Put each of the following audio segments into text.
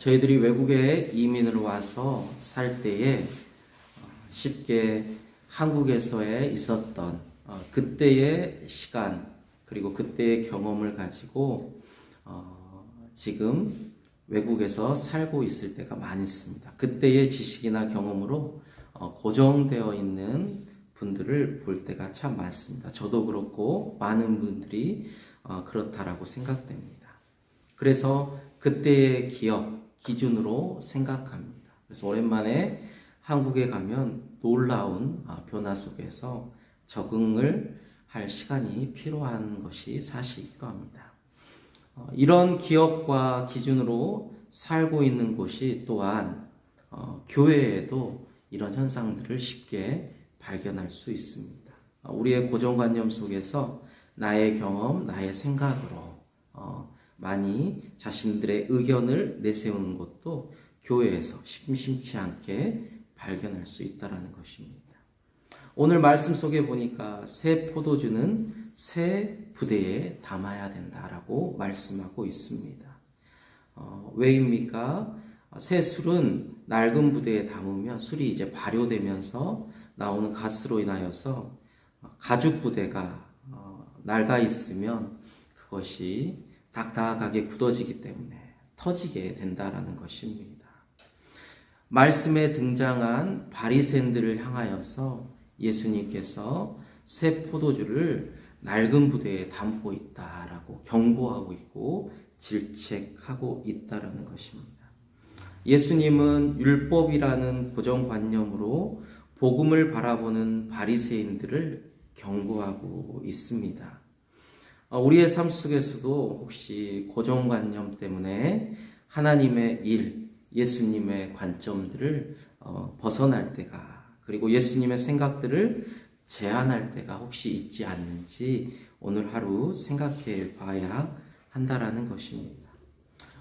저희들이 외국에 이민을 와서 살 때에 어, 쉽게 한국에서의 있었던 어, 그때의 시간 그리고 그때의 경험을 가지고 어, 지금 외국에서 살고 있을 때가 많이 있습니다. 그때의 지식이나 경험으로 어, 고정되어 있는 분들을 볼 때가 참 많습니다. 저도 그렇고 많은 분들이 어, 그렇다라고 생각됩니다. 그래서 그때의 기억 기준으로 생각합니다. 그래서 오랜만에 한국에 가면 놀라운 아, 변화 속에서 적응을 할 시간이 필요한 것이 사실이기도 합니다. 어, 이런 기업과 기준으로 살고 있는 곳이 또한 어, 교회에도 이런 현상들을 쉽게 발견할 수 있습니다. 어, 우리의 고정관념 속에서 나의 경험, 나의 생각으로 어, 많이 자신들의 의견을 내세우는 것도 교회에서 심심치 않게 발견할 수 있다라는 것입니다. 오늘 말씀 속에 보니까 새 포도주는 새 부대에 담아야 된다라고 말씀하고 있습니다. 어, 왜입니까? 새 술은 낡은 부대에 담으면 술이 이제 발효되면서 나오는 가스로 인하여서 가죽 부대가 어, 낡아 있으면 그것이 딱딱하게 굳어지기 때문에 터지게 된다라는 것입니다. 말씀에 등장한 바리새인들을 향하여서 예수님께서 새 포도주를 낡은 부대에 담고 있다라고 경고하고 있고 질책하고 있다라는 것입니다. 예수님은 율법이라는 고정관념으로 복음을 바라보는 바리새인들을 경고하고 있습니다. 어, 우리의 삶 속에서도 혹시 고정관념 때문에 하나님의 일, 예수님의 관점들을 어, 벗어날 때가 그리고 예수님의 생각들을 제한할 때가 혹시 있지 않는지 오늘 하루 생각해 봐야 한다라는 것입니다.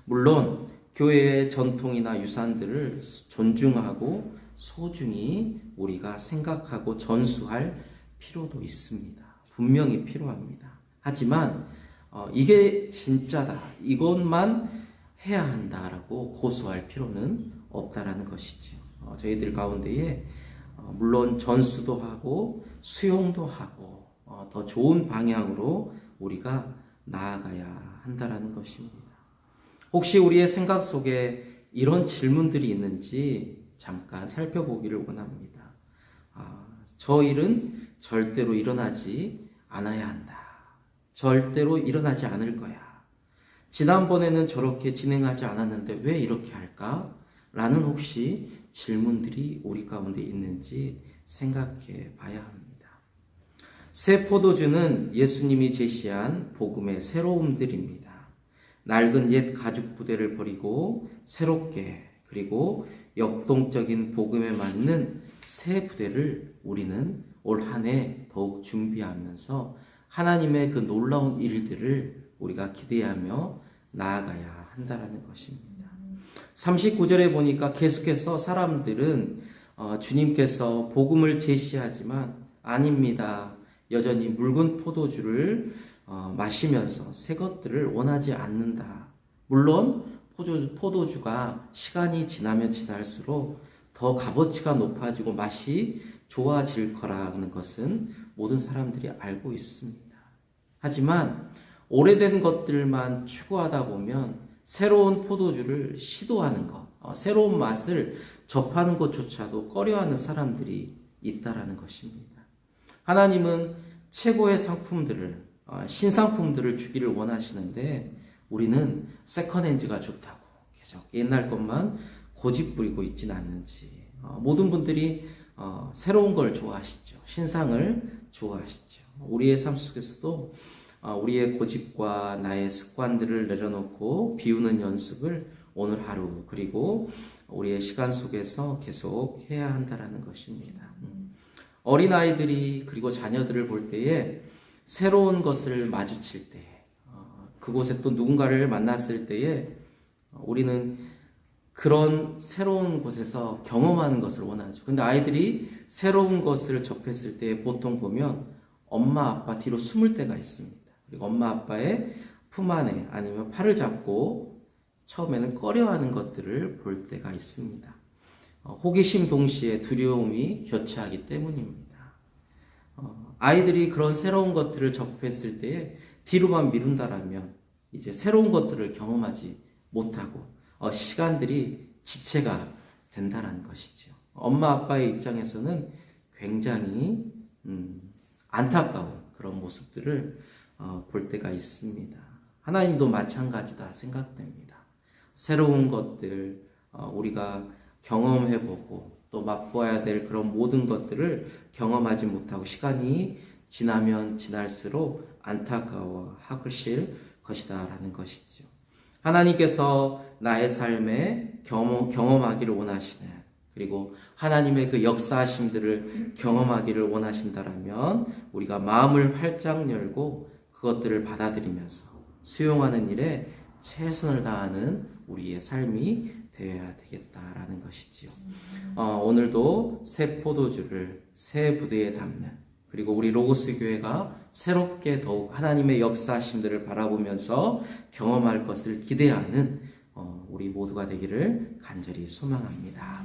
물론 교회의 전통이나 유산들을 존중하고 소중히 우리가 생각하고 전수할 필요도 있습니다. 분명히 필요합니다. 하지만 어, 이게 진짜다. 이것만 해야 한다라고 고소할 필요는 없다라는 것이죠. 어, 저희들 가운데에 어, 물론 전수도 하고 수용도 하고 어, 더 좋은 방향으로 우리가 나아가야 한다라는 것입니다. 혹시 우리의 생각 속에 이런 질문들이 있는지 잠깐 살펴보기를 원합니다. 아, 저 일은 절대로 일어나지 않아야 한다. 절대로 일어나지 않을 거야. 지난번에는 저렇게 진행하지 않았는데 왜 이렇게 할까? 라는 혹시 질문들이 우리 가운데 있는지 생각해 봐야 합니다. 새 포도주는 예수님이 제시한 복음의 새로움들입니다. 낡은 옛 가죽 부대를 버리고 새롭게 그리고 역동적인 복음에 맞는 새 부대를 우리는 올 한 해 더욱 준비하면서 하나님의 그 놀라운 일들을 우리가 기대하며 나아가야 한다라는 것입니다. 39절에 보니까 계속해서 사람들은 어, 주님께서 복음을 제시하지만 아닙니다. 여전히 묽은 포도주를 어, 마시면서 새 것들을 원하지 않는다. 물론 포도주, 포도주가 시간이 지나면 지날수록 더 값어치가 높아지고 맛이 좋아질 거라는 것은 모든 사람들이 알고 있습니다. 하지만 오래된 것들만 추구하다 보면 새로운 포도주를 시도하는 것, 어, 새로운 맛을 접하는 것조차도 꺼려하는 사람들이 있다라는 것입니다. 하나님은 최고의 상품들을 어, 신상품들을 주기를 원하시는데 우리는 세컨핸즈가 좋다고 계속 옛날 것만 고집 부리고 있지는 않는지 어, 모든 분들이 새로운 걸 좋아하시죠. 신상을 좋아하시죠. 우리의 삶 속에서도 어, 우리의 고집과 나의 습관들을 내려놓고 비우는 연습을 오늘 하루 그리고 우리의 시간 속에서 계속 해야 한다라는 것입니다. 음. 어린 아이들이 그리고 자녀들을 볼 때에 새로운 것을 마주칠 때 어, 그곳에 또 누군가를 만났을 때에 우리는 그런 새로운 곳에서 경험하는 것을 원하죠. 근데 아이들이 새로운 것을 접했을 때 보통 보면 엄마 아빠 뒤로 숨을 때가 있습니다. 그리고 엄마 아빠의 품 안에 아니면 팔을 잡고 처음에는 꺼려하는 것들을 볼 때가 있습니다. 어, 호기심 동시에 두려움이 교차하기 때문입니다. 어, 아이들이 그런 새로운 것들을 접했을 때에 뒤로만 미룬다라면 이제 새로운 것들을 경험하지 못하고 어, 시간들이 지체가 된다는 것이죠. 엄마 아빠의 입장에서는 굉장히 음, 안타까운 그런 모습들을 어, 볼 때가 있습니다. 하나님도 마찬가지다 생각됩니다. 새로운 것들 어, 우리가 경험해보고 또 맛보아야 될 그런 모든 것들을 경험하지 못하고 시간이 지나면 지날수록 안타까워 하실 것이다라는 것이죠. 하나님께서 나의 삶에 경험, 경험하기를 원하시는 그리고 하나님의 그 역사하심들을 경험하기를 원하신다라면 우리가 마음을 활짝 열고 그것들을 받아들이면서 수용하는 일에 최선을 다하는 우리의 삶이 되어야 되겠다라는 것이지요. 어, 오늘도 새 포도주를 새 부대에 담는 그리고 우리 로고스 교회가 새롭게 더욱 하나님의 역사하심들을 바라보면서 경험할 것을 기대하는 어, 우리 모두가 되기를 간절히 소망합니다.